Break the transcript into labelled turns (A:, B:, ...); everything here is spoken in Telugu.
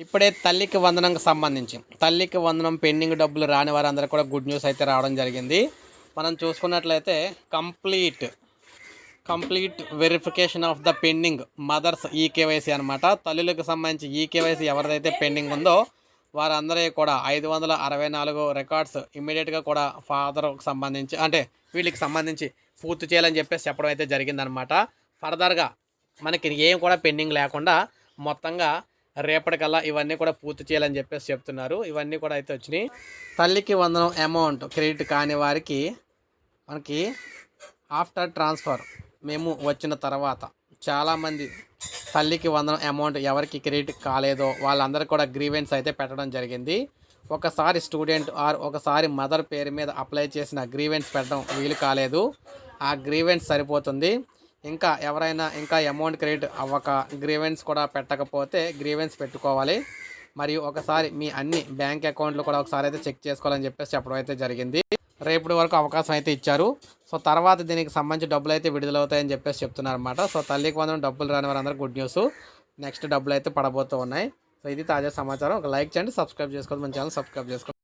A: ఇప్పుడే తల్లికి వందనంకి సంబంధించి తల్లికి వందనం పెండింగ్ డబ్బులు రాని వారందరూ కూడా గుడ్ న్యూస్ అయితే రావడం జరిగింది. మనం చూసుకున్నట్లయితే complete complete verification of the pending mothers eKYC అనమాట తల్లులకు సంబంధించి ఈకేవైసీ ఎవరిదైతే పెండింగ్ ఉందో వారందరూ కూడా ఐదు వందల అరవై నాలుగు రికార్డ్స్ ఇమీడియట్గా కూడా ఫాదర్కి సంబంధించి అంటే వీళ్ళకి సంబంధించి పూర్తి చేయాలని చెప్పేసి చెప్పడం అయితే జరిగిందనమాట ఫర్దర్గా మనకి ఏం కూడా పెండింగ్ లేకుండా మొత్తంగా రేపటికల్లా ఇవన్నీ కూడా పూర్తి చేయాలని చెప్పేసి చెప్తున్నారు. ఇవన్నీ కూడా అయితే వచ్చినాయి. తల్లికి వందనం అమౌంట్ క్రెడిట్ కాని వారికి మనకి ఆఫ్టర్ ట్రాన్స్ఫర్ మేము వచ్చిన తర్వాత చాలామంది తల్లికి వందనం అమౌంట్ ఎవరికి క్రెడిట్ కాలేదో వాళ్ళందరికీ కూడా గ్రీవెన్స్ అయితే పెట్టడం జరిగింది. ఒకసారి స్టూడెంట్ ఆర్ ఒకసారి మదర్ పేరు మీద అప్లై చేసిన గ్రీవెన్స్ పెట్టడం వీలు కాలేదు. ఆ గ్రీవెన్స్ సరిపోతుంది. ఇంకా ఎవరైనా ఇంకా అమౌంట్ క్రెడిట్ అవ్వక గ్రీవెన్స్ కూడా పెట్టకపోతే గ్రీవెన్స్ పెట్టుకోవాలి. మరియు ఒకసారి మీ అన్ని బ్యాంక్ అకౌంట్లు కూడా ఒకసారి అయితే చెక్ చేసుకోవాలని చెప్పేసి చెప్పడం అయితే జరిగింది. రేపటి వరకు అవకాశం అయితే ఇచ్చారు. సో తర్వాత దీనికి సంబంధించి డబ్బులు అయితే విడుదలవుతాయని చెప్పేసి చెప్తున్నారు అనమాట సో తల్లికి వందనం డబ్బులు రాని వారందరూ గుడ్ న్యూస్ నెక్స్ట్ డబ్బులు అయితే పడబోతూ ఉన్నాయి. సో ఇది తాజా సమాచారం. ఒక లైక్ చేయండి సబ్స్క్రైబ్ చేసుకోవద్దు. మన ఛానల్ సబ్స్క్రైబ్ చేసుకోండి.